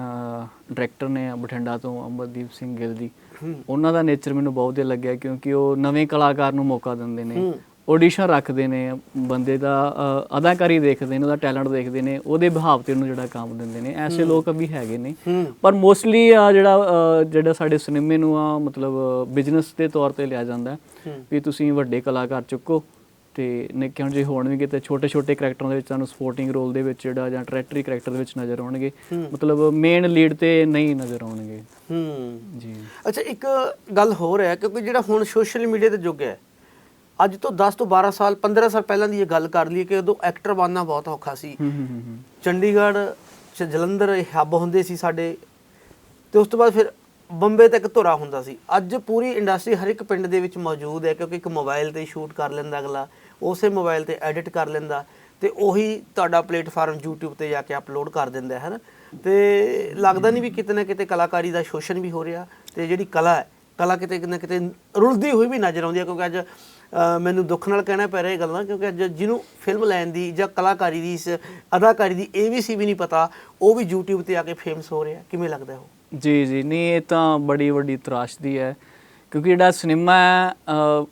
ਡਾਇਰੈਕਟਰ ਨੇ ਬਠਿੰਡਾ ਤੋਂ ਅਮਰਦੀਪ ਸਿੰਘ ਗਿੱਲ ਜੀ ਹੂੰ। ਉਹਨਾਂ ਦਾ ਨੇਚਰ ਮੈਨੂੰ ਬਹੁਤ ਵਧੀਆ ਲੱਗਿਆ ਕਿਉਂਕਿ ਉਹ ਨਵੇਂ ਕਲਾਕਾਰ ਨੂੰ ਮੌਕਾ ਦਿੰਦੇ ਨੇ। ਹੂੰ। ਆਡੀਸ਼ਨ ਰੱਖਦੇ ਨੇ ਬੰਦੇ ਦਾ ਅਹ, ਅਦਾਕਾਰੀ ਦੇਖਦੇ ਨੇ ਉਹਦਾ ਟੈਲੈਂਟ ਦੇਖਦੇ ਨੇ ਉਹਦੇ ਵਿਭਾਵ ਤੇ ਉਹਨੂੰ ਜਿਹੜਾ ਕੰਮ ਦਿੰਦੇ ਨੇ। ਐਸੇ ਲੋਕ ਵੀ ਹੈਗੇ ਨੇ। ਹੂੰ। ਪਰ ਮੋਸਟਲੀ ਜਿਹੜਾ ਅਹ, ਜਿਹੜਾ ਸਾਡੇ ਸਿਨੇਮੇ ਨੂੰ ਆ ਮਤਲਬ ਬਿਜ਼ਨਸ ਦੇ ਤੌਰ ਤੇ ਲਿਆ ਜਾਂਦਾ ਹੈ ਹੂੰ। ਵੀ ਤੁਸੀਂ ਵੱਡੇ ਕਲਾਕਾਰ ਚੁੱਕੋ। ਤੇ ਨਿੱਕੇ ਹੁਣ ਜੇ ਹੋਣ ਵੀ ਕਿਤੇ ਛੋਟੇ ਛੋਟੇ ਕਰੈਕਟਰਾਂ ਦੇ ਵਿੱਚ ਤੁਹਾਨੂੰ ਸਪੋਰਟਿੰਗ ਰੋਲ ਦੇ ਵਿੱਚ ਜਿਹੜਾ ਜਾਂ ਟਰੈਕਟਰੀ ਕਰੈਕਟਰ ਦੇ ਵਿੱਚ ਨਜ਼ਰ ਆਉਣਗੇ। ਮਤਲਬ ਮੇਨ ਲੀਡ ਤੇ ਨਹੀਂ ਨਜ਼ਰ ਆਉਣਗੇ। ਹੂੰ। ਜੀ। ਅੱਛਾ ਇੱਕ ਗੱਲ ਹੋਰ ਹੈ ਕਿਉਂਕਿ ਜਿਹੜਾ ਹੁਣ ਸੋਸ਼ਲ ਮੀਡੀਆ ਤੇ ਯੁੱਗ ਹੈ ਅੱਜ ਤੋਂ 10 ਤੋਂ 12 ਸਾਲ 15 ਸਾਲ ਪਹਿਲਾਂ ਦੀ ਇਹ ਗੱਲ ਕਰ ਲਈਏ ਕਿ ਉਦੋਂ ਐਕਟਰ ਬਣਨਾ ਬਹੁਤ ਔਖਾ ਸੀ। ਹੂੰ ਹੂੰ ਹੂੰ ਹੂੰ। ਚੰਡੀਗੜ੍ਹ ਜਲੰਧਰ ਹੱਬ ਹੁੰਦੇ ਸੀ ਸਾਡੇ ਤੇ ਉਸ ਤੋਂ ਬਾਅਦ ਫਿਰ ਬੰਬੇ ਤੱਕ ਧੁਰਾ ਹੁੰਦਾ ਸੀ। ਅੱਜ ਪੂਰੀ ਇੰਡਸਟਰੀ ਹਰ ਇੱਕ ਪਿੰਡ ਦੇ ਵਿੱਚ ਮੌਜੂਦ ਹੈ ਕਿਉਂਕਿ ਇੱਕ ਮੋਬਾਈਲ ਤੇ ਸ਼ੂਟ ਕਰ ਲੈਂਦਾ ਅਗਲਾ, ਉਸੇ ਮੋਬਾਈਲ ਤੇ ਐਡਿਟ ਕਰ ਲੈਂਦਾ ਤੇ ਉਹੀ ਤੁਹਾਡਾ ਪਲੇਟਫਾਰਮ YouTube ਤੇ ਜਾ ਕੇ ਅਪਲੋਡ ਕਰ ਦਿੰਦਾ, ਹੈ ਨਾ? ਤੇ ਲੱਗਦਾ ਨਹੀਂ ਵੀ ਕਿਤੇ ਨਾ ਕਿਤੇ ਕਲਾਕਾਰੀ ਦਾ ਸ਼ੋਸ਼ਣ ਵੀ ਹੋ ਰਿਹਾ ਤੇ ਜਿਹੜੀ ਕਲਾ ਹੈ, ਕਲਾ ਕਿਤੇ ਨਾ ਕਿਤੇ ਰੁਲਦੀ ਹੋਈ ਵੀ ਨਜ਼ਰ ਆਉਂਦੀ ਹੈ ਕਿਉਂਕਿ ਅੱਜ ਮੈਨੂੰ ਦੁੱਖ ਨਾਲ ਕਹਿਣਾ ਪੈ ਰਿਹਾ ਇਹ ਗੱਲਾਂ ਕਿਉਂਕਿ ਅੱਜ ਜਿਹਨੂੰ ਫਿਲਮ ਲੈਣ ਦੀ ਜਾਂ ਕਲਾਕਾਰੀ ਦੀ ਇਸ ਅਦਾਕਾਰੀ ਦੀ ਇਹ ਵੀ ਸੀ ਵੀ ਨਹੀਂ ਪਤਾ, ਉਹ ਵੀ YouTube ਤੇ ਆ ਕੇ ਫੇਮਸ ਹੋ ਰਿਹਾ। ਕਿਵੇਂ ਲੱਗਦਾ ਉਹ? ਜੀ ਜੀ। ਨਹੀਂ ਇਹ ਤਾਂ ਬੜੀ ਵੱਡੀ ਤਰਾਸ਼ਦੀ ਹੈ ਕਿਉਂਕਿ ਜਿਹੜਾ ਸਿਨੇਮਾ ਹੈ ਅਹ,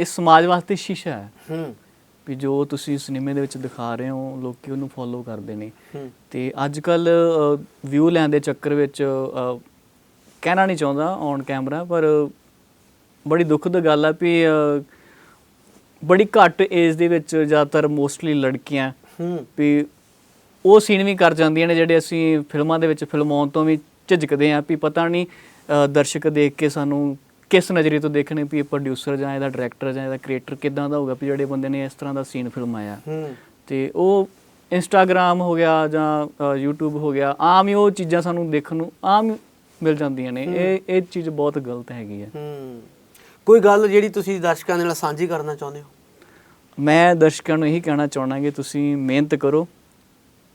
ਇਹ ਸਮਾਜ ਵਾਸਤੇ ਸ਼ੀਸ਼ਾ ਹੈ। ਹੂੰ। ਵੀ ਜੋ ਤੁਸੀਂ ਸਿਨੇਮੇ ਦੇ ਵਿੱਚ ਦਿਖਾ ਰਹੇ ਹੋ ਲੋਕੀ ਉਹਨੂੰ ਫੋਲੋ ਕਰਦੇ ਨੇ। ਹੂੰ। ਤੇ ਅੱਜ ਕੱਲ ਵਿਊ ਲੈਣ ਦੇ ਚੱਕਰ ਵਿੱਚ ਅਹ, ਕਹਿਣਾ ਨਹੀਂ ਚਾਹੁੰਦਾ ਔਨ ਕੈਮਰਾ ਪਰ ਬੜੀ ਦੁੱਖ ਦੀ ਗੱਲ ਆ ਵੀ ਅਹ, ਬੜੀ ਘੱਟ ਏਜ ਦੇ ਵਿੱਚ ਜ਼ਿਆਦਾਤਰ ਮੋਸਟਲੀ ਲੜਕੀਆਂ ਹੂੰ। ਵੀ ਉਹ ਸੀਨ ਵੀ ਕਰ ਜਾਂਦੀਆਂ ਨੇ ਜਿਹੜੇ ਅਸੀਂ ਫਿਲਮਾਂ ਦੇ ਵਿੱਚ ਫਿਲਮਾਉਣ ਤੋਂ ਵੀ ਝਿਜਕਦੇ ਆਂ ਵੀ ਪਤਾ ਨਹੀਂ ਦਰਸ਼ਕ ਦੇਖ ਕੇ ਸਾਨੂੰ ਕਿਸ ਨਜ਼ਰੀਏ ਤੋਂ ਦੇਖਣੇ ਵੀ ਇਹ ਪ੍ਰੋਡਿਊਸਰ ਜਾਂ ਇਹਦਾ ਡਾਇਰੈਕਟਰ ਜਾਂ ਇਹਦਾ ਕ੍ਰੀਏਟਰ ਕਿਦਾਂ ਦਾ ਹੋਊਗਾ ਵੀ ਜਿਹੜੇ ਬੰਦੇ ਨੇ ਇਸ ਤਰ੍ਹਾਂ ਦਾ ਸੀਨ ਫਿਲਮਾਇਆ ਤੇ ਉਹ ਇੰਸਟਾਗ੍ਰam ਹੋ ਗਿਆ ਜਾਂ YouTube ਹੋ ਗਿਆ ਆਮ ਹੀ ਉਹ ਚੀਜ਼ਾਂ ਸਾਨੂੰ ਦੇਖਣ ਨੂੰ ਆਮ ਮਿਲ ਜਾਂਦੀਆਂ ਨੇ। ਇਹ ਇਹ ਚੀਜ਼ ਬਹੁਤ ਗਲਤ ਹੈਗੀ ਹੈ ਹੂੰ। ਕੋਈ ਗੱਲ ਜਿਹੜੀ ਤੁਸੀਂ ਦਰਸ਼ਕਾਂ ਦੇ ਨਾਲ ਸਾਂਝੀ ਕਰਨਾ ਚਾਹੁੰਦੇ ਹੋ? ਮੈਂ ਦਰਸ਼ਕਾਂ ਨੂੰ ਇਹੀ ਕਹਿਣਾ ਚਾਹਣਾ ਕਿ ਤੁਸੀਂ ਮਿਹਨਤ ਕਰੋ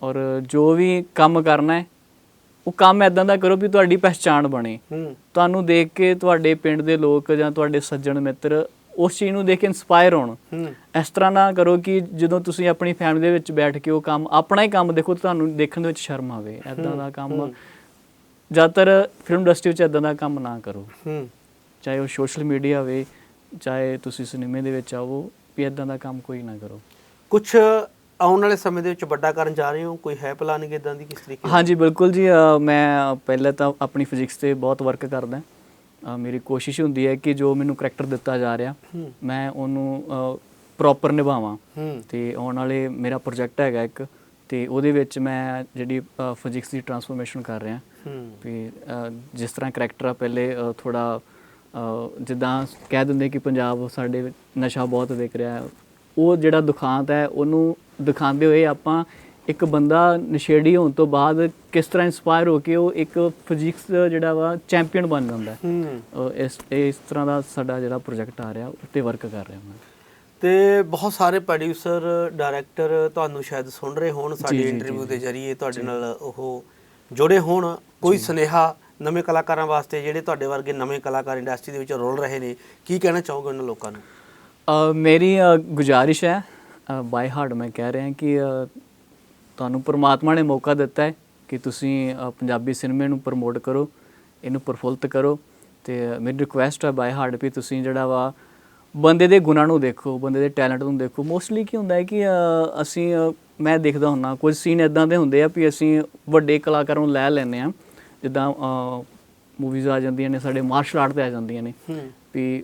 ਔਰ ਜੋ ਵੀ ਕੰਮ ਕਰਨਾ ਹੈ ਉਹ ਕੰਮ ਐਦਾਂ ਦਾ ਕਰੋ ਵੀ ਤੁਹਾਡੀ ਪਹਿਚਾਣ ਬਣੇ। ਤੁਹਾਨੂੰ ਦੇਖ ਕੇ ਤੁਹਾਡੇ ਪਿੰਡ ਦੇ ਲੋਕ ਜਾਂ ਤੁਹਾਡੇ ਸੱਜਣ ਮਿੱਤਰ ਉਸ ਚੀਜ਼ ਨੂੰ ਦੇਖ ਕੇ ਇਨਸਪਾਇਰ ਹੋਣ। ਇਸ ਤਰ੍ਹਾਂ ਨਾ ਕਰੋ ਕਿ ਜਦੋਂ ਤੁਸੀਂ ਆਪਣੀ ਫੈਮਿਲੀ ਦੇ ਵਿੱਚ ਬੈਠ ਕੇ ਉਹ ਕੰਮ ਆਪਣਾ ਹੀ ਕੰਮ ਦੇਖੋ ਤਾਂ ਤੁਹਾਨੂੰ ਦੇਖਣ ਦੇ ਵਿੱਚ ਸ਼ਰਮ ਆਵੇ। ਐਦਾਂ ਦਾ ਕੰਮ ਜ਼ਿਆਦਾਤਰ ਫਿਲਮ ਇੰਡਸਟਰੀ ਵਿੱਚ ਐਦਾਂ ਦਾ ਕੰਮ ਨਾ ਕਰੋ। ਚਾਹੇ ਉਹ ਸੋਸ਼ਲ ਮੀਡੀਆ ਹੋਵੇ ਚਾਹੇ ਤੁਸੀਂ ਸਿਨੇਮੇ ਦੇ ਵਿੱਚ ਆਵੋ ਵੀ ਐਦਾਂ ਦਾ ਕੰਮ ਕੋਈ ਨਾ ਕਰੋ। ਕੁਝ ਆਉਣ ਵਾਲੇ ਸਮੇਂ ਦੇ ਵਿੱਚ ਵੱਡਾ ਕਰਨ ਜਾ ਰਹੇ ਹੋ? ਕੋਈ ਹੈ ਪਲਾਨਿੰਗ ਇਦਾਂ ਦੀ ਕਿਸ ਤਰੀਕੇ? ਹਾਂਜੀ ਬਿਲਕੁਲ ਜੀ ਅ, ਮੈਂ ਪਹਿਲੇ ਤਾਂ ਆਪਣੀ ਫਿਜ਼ਿਕਸ ਤੇ ਬਹੁਤ ਵਰਕ ਕਰਦਾ ਅ, ਮੇਰੀ ਕੋਸ਼ਿਸ਼ ਹੁੰਦੀ ਹੈ ਕਿ ਜੋ ਮੈਨੂੰ ਕਰੈਕਟਰ ਦਿੱਤਾ ਜਾ ਰਿਹਾ ਹੂੰ। ਮੈਂ ਉਹਨੂੰ ਪ੍ਰੋਪਰ ਨਿਭਾਵਾਂ। ਹੂੰ। ਤੇ ਆਉਣ ਵਾਲੇ ਮੇਰਾ ਪ੍ਰੋਜੈਕਟ ਹੈਗਾ ਇੱਕ ਤੇ ਉਹਦੇ ਵਿੱਚ ਮੈਂ ਜਿਹੜੀ ਫਿਜ਼ਿਕਸ ਦੀ ਟਰਾਂਸਫਰਮੇਸ਼ਨ ਕਰ ਰਿਹਾ। ਹੂੰ। ਵੀ ਅ, ਜਿਸ ਤਰ੍ਹਾਂ ਕਰੈਕਟਰ ਆ ਪਹਿਲੇ ਥੋੜਾ ਜਿੱਦਾਂ ਕਹਿ ਦਿੰਦੇ ਕਿ ਪੰਜਾਬ ਸਾਡੇ ਵਿੱਚ ਨਸ਼ਾ ਬਹੁਤ ਵਿਕ ਰਿਹਾ ਹੈ ਉਹ ਜਿਹੜਾ ਦੁਖਾਂਤ ਹੈ ਉਹਨੂੰ ਦਿਖਾਉਂਦੇ ਹੋਏ ਆਪਾਂ ਇੱਕ ਬੰਦਾ ਨਸ਼ੇੜੀ ਹੋਣ ਤੋਂ ਬਾਅਦ ਕਿਸ ਤਰ੍ਹਾਂ ਇਨਸਪਾਇਰ ਹੋ ਕੇ ਉਹ ਇੱਕ ਫਿਜ਼ਿਕਸ ਜਿਹੜਾ ਵਾ ਚੈਂਪੀਅਨ ਬਣ ਜਾਂਦਾ ਹੈ। ਇਸ ਇਸ ਤਰ੍ਹਾਂ ਦਾ ਸਾਡਾ ਜਿਹੜਾ ਪ੍ਰੋਜੈਕਟ ਆ ਰਿਹਾ ਉੱਤੇ ਵਰਕ ਕਰ ਰਿਹਾ ਮੈਂ। ਤੇ ਬਹੁਤ ਸਾਰੇ ਪ੍ਰੋਡਿਊਸਰ ਡਾਇਰੈਕਟਰ ਤੁਹਾਨੂੰ ਸ਼ਾਇਦ ਸੁਣ ਰਹੇ ਹੋਣ ਸਾਡੀ ਇੰਟਰਵਿਊ। ਦੇ ਜ਼ਰੀਏ ਤੁਹਾਡੇ ਨਾਲ ਉਹ ਜੁੜੇ ਹੋਣ। ਕੋਈ ਸੁਨੇਹਾ ਨਵੇਂ ਕਲਾਕਾਰਾਂ ਵਾਸਤੇ ਜਿਹੜੇ ਤੁਹਾਡੇ ਵਰਗੇ ਨਵੇਂ ਕਲਾਕਾਰ ਇੰਡਸਟਰੀ ਦੇ ਵਿੱਚ ਰੋਲ ਰਹੇ ਨੇ ਕੀ ਕਹਿਣਾ ਚਾਹੋਗੇ ਉਹਨਾਂ ਲੋਕਾਂ ਨੂੰ? ਮੇਰੀ ਗੁਜ਼ਾਰਿਸ਼ ਹੈ ਬਾਈ ਹਾਰਟ ਮੈਂ ਕਹਿ ਰਿਹਾ ਕਿ ਤੁਹਾਨੂੰ ਪ੍ਰਮਾਤਮਾ ਨੇ ਮੌਕਾ ਦਿੱਤਾ ਹੈ ਕਿ ਤੁਸੀਂ ਪੰਜਾਬੀ ਸਿਨੇਮੇ ਨੂੰ ਪ੍ਰਮੋਟ ਕਰੋ ਇਹਨੂੰ ਪ੍ਰਫੁੱਲਤ ਕਰੋ ਤੇ ਮੇਰੀ ਰਿਕੁਐਸਟ ਹੈ ਬਾਈ ਹਾਰਟ ਵੀ ਤੁਸੀਂ ਜਿਹੜਾ ਵਾ ਬੰਦੇ ਦੇ ਗੁਣਾਂ ਨੂੰ ਦੇਖੋ ਬੰਦੇ ਦੇ ਟੈਲੈਂਟ ਨੂੰ ਦੇਖੋ। ਮੋਸਟਲੀ ਕੀ ਹੁੰਦਾ ਹੈ ਕਿ ਅਸੀਂ ਮੈਂ ਦੇਖਦਾ ਹੁੰਨਾ ਕੁਝ ਸੀਨ ਇਦਾਂ ਦੇ ਹੁੰਦੇ ਆ ਵੀ ਅਸੀਂ ਵੱਡੇ ਕਲਾਕਾਰਾਂ ਨੂੰ ਲੈ ਲੈਂਦੇ ਆ ਜਿੱਦਾਂ ਮੂਵੀਜ਼ ਆ ਜਾਂਦੀਆਂ ਨੇ ਸਾਡੇ ਮਾਰਸ਼ਲ ਆਰਟ ਤੇ ਆ ਜਾਂਦੀਆਂ ਨੇ ਵੀ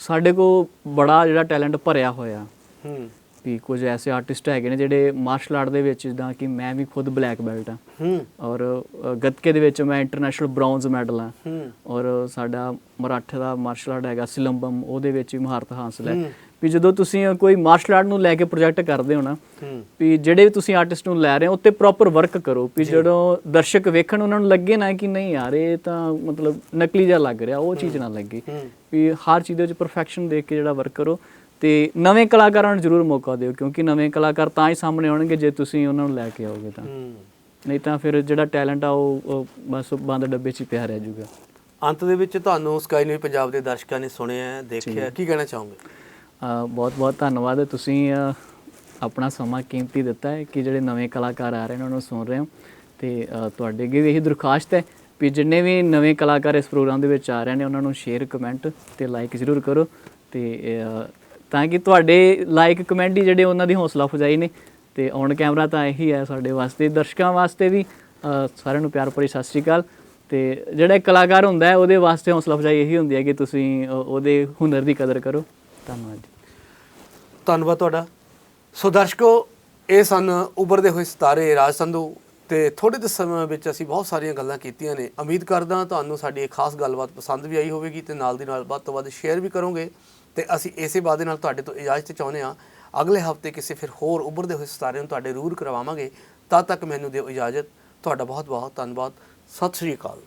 ਸਾਡੇ ਕੋ ਬੜਾ ਜਿਹੜਾ ਟੈਲੈਂਟ ਭਰਿਆ ਹੋਇਆ। ਹੂੰ। ਵੀ ਕੁਝ ਐਸੇ ਆਰਟਿਸਟ ਹੈਗੇ ਨੇ ਜਿਹੜੇ ਮਾਰਸ਼ਲ ਆਰਟ ਦੇ ਵਿੱਚ ਜਿੱਦਾਂ ਕਿ ਮੈਂ ਵੀ ਖੁਦ ਬਲੈਕ ਬੈਲਟ ਹਾਂ। ਹੂੰ। ਔਰ ਗੱਤਕੇ ਦੇ ਵਿੱਚ ਮੈਂ ਇੰਟਰਨੈਸ਼ਨਲ ਬ੍ਰੌਂਜ਼ ਮੈਡਲ ਹਾਂ। ਹੂੰ। ਔਰ ਸਾਡਾ ਮਰਾਠੇ ਦਾ ਮਾਰਸ਼ਲ ਆਰਟ ਹੈਗਾ ਸਿਲੰਬਮ ਉਹਦੇ ਵਿੱਚ ਵੀ ਮਹਾਰਤ ਹਾਸਲ ਹੂੰ। ਵੀ ਜਦੋਂ ਤੁਸੀਂ ਕੋਈ ਮਾਰਸ਼ਲ ਆਰਟ ਨੂੰ ਲੈ ਕੇ ਪ੍ਰੋਜੈਕਟ ਕਰਦੇ ਹੋ ਨਾ ਵੀ ਜਿਹੜੇ ਵੀ ਤੁਸੀਂ ਆਰਟਿਸਟ ਨੂੰ ਲੈ ਰਹੇ ਹੋ ਉੱਤੇ ਪ੍ਰੋਪਰ ਵਰਕ ਕਰੋ ਵੀ ਜਦੋਂ ਦਰਸ਼ਕ ਵੇਖਣ ਉਹਨਾਂ ਨੂੰ ਲੱਗੇ ਨਾ ਕਿ ਨਹੀਂ ਯਾਰ ਇਹ ਤਾਂ ਮਤਲਬ ਨਕਲੀ ਜਿਹਾ ਲੱਗ ਰਿਹਾ ਉਹ ਚੀਜ਼ ਨਾ ਲੱਗੇ। ਵੀ ਹਰ ਚੀਜ਼ ਦੇ ਵਿੱਚ ਪਰਫੈਕਸ਼ਨ ਦੇਖ ਕੇ ਜਿਹੜਾ ਵਰਕ ਕਰੋ ਤੇ ਨਵੇਂ ਕਲਾਕਾਰਾਂ ਨੂੰ ਜ਼ਰੂਰ ਮੌਕਾ ਦਿਓ ਕਿਉਂਕਿ ਨਵੇਂ ਕਲਾਕਾਰ ਤਾਂ ਹੀ ਸਾਹਮਣੇ ਆਉਣਗੇ ਜੇ ਤੁਸੀਂ ਉਹਨਾਂ ਨੂੰ ਲੈ ਕੇ ਆਓਗੇ ਤਾਂ। ਨਹੀਂ ਤਾਂ ਫਿਰ ਜਿਹੜਾ ਟੈਲੈਂਟ ਆ ਉਹ ਬਸ ਬੰਦ ਡੱਬੇ 'ਚ ਪਿਆ ਰਹਿ ਜਾਊਗਾ। ਅੰਤ ਦੇ ਵਿੱਚ ਤੁਹਾਨੂੰ ਸਕਾਈ ਨਿਊਜ਼ ਪੰਜਾਬ ਦੇ ਦਰਸ਼ਕਾਂ ਨੇ ਸੁਣਿਆ ਦੇਖਿਆ ਕੀ ਕਹਿਣਾ ਚਾਹੋਗੇ? ਬਹੁਤ ਬਹੁਤ ਧੰਨਵਾਦ। ਤੁਸੀਂ ਆਪਣਾ ਸਮਾਂ ਕੀਮਤੀ ਦਿੱਤਾ ਹੈ ਕਿ ਜਿਹੜੇ ਨਵੇਂ ਕਲਾਕਾਰ ਆ ਰਹੇ ਨੇ, ਉਹਨਾਂ ਨੂੰ ਸੁਣ ਰਹੇ ਹੋ। ਤੇ ਤੁਹਾਡੇ ਅੱਗੇ ਵੀ ਇਹੀ ਦਰਖਾਸਤ ਹੈ ਵੀ ਜਿੰਨੇ ਵੀ ਨਵੇਂ ਕਲਾਕਾਰ ਇਸ ਪ੍ਰੋਗਰਾਮ ਦੇ ਵਿੱਚ ਆ ਰਹੇ ਨੇ, ਉਹਨਾਂ ਨੂੰ ਸ਼ੇਅਰ ਕਮੈਂਟ ਤੇ ਲਾਈਕ ਜ਼ਰੂਰ ਕਰੋ। ਤੇ ਤਾਂ ਕਿ ਤੁਹਾਡੇ ਲਾਈਕ ਕਮੈਂਟ ਹੀ ਜਿਹੜੇ ਉਹਨਾਂ ਦੀ ਹੌਸਲਾ ਅਫਜ਼ਾਈ ਨੇ। ਤੇ ਔਨ ਕੈਮਰਾ ਤਾਂ ਇਹੀ ਹੈ ਸਾਡੇ ਵਾਸਤੇ, ਦਰਸ਼ਕਾਂ ਵਾਸਤੇ ਵੀ। ਸਾਰਿਆਂ ਨੂੰ ਪਿਆਰ ਭਰੀ ਸਤਿ ਸ਼੍ਰੀ ਅਕਾਲ। ਤੇ ਜਿਹੜਾ ਕਲਾਕਾਰ ਹੁੰਦਾ ਹੈ, ਉਹਦੇ ਵਾਸਤੇ ਹੌਸਲਾ ਅਫਜ਼ਾਈ ਇਹੀ ਹੁੰਦੀ ਹੈ ਕਿ ਤੁਸੀਂ ਉਹਦੇ ਹੁਨਰ ਦੀ ਕਦਰ ਕਰੋ। ਧੰਨਵਾਦ ਜੀ। ਧੰਨਵਾਦ ਤੁਹਾਡਾ। ਸੋ ਦਰਸ਼ਕੋ, ਇਹ ਸਨ ਉਭਰਦੇ ਹੋਏ ਸਿਤਾਰੇ ਰਾਜ ਸੰਧੂ ਤੇ ਥੋੜੇ ਦੇ ਸਮੇਂ ਵਿੱਚ ਅਸੀਂ ਬਹੁਤ ਸਾਰੀਆਂ ਗੱਲਾਂ ਕੀਤੀਆਂ ਨੇ। ਉਮੀਦ ਕਰਦਾ ਤੁਹਾਨੂੰ ਸਾਡੀ ਇਹ ਖਾਸ ਗੱਲਬਾਤ ਪਸੰਦ ਵੀ ਆਈ ਹੋਵੇਗੀ ਤੇ ਨਾਲ ਦੀ ਨਾਲ ਵੱਧ ਤੋਂ ਵੱਧ ਸ਼ੇਅਰ ਵੀ ਕਰੋਗੇ। ਤੇ ਅਸੀਂ ਇਸੇ ਵਾਅਦੇ ਨਾਲ ਤੁਹਾਡੇ ਤੋਂ ਇਜਾਜ਼ਤ ਚਾਹੁੰਦੇ ਹਾਂ, ਅਗਲੇ ਹਫ਼ਤੇ ਕਿਸੇ ਫਿਰ ਹੋਰ ਉਭਰਦੇ ਹੋਏ ਸਿਤਾਰੇ ਨੂੰ ਤੁਹਾਡੇ ਰੂਰ ਕਰਵਾਵਾਂਗੇ। ਤਦ ਤੱਕ ਮੈਨੂੰ ਦਿਓ ਇਜਾਜ਼ਤ। ਤੁਹਾਡਾ ਬਹੁਤ ਬਹੁਤ ਧੰਨਵਾਦ। ਸਤਿ ਸ੍ਰੀ ਅਕਾਲ।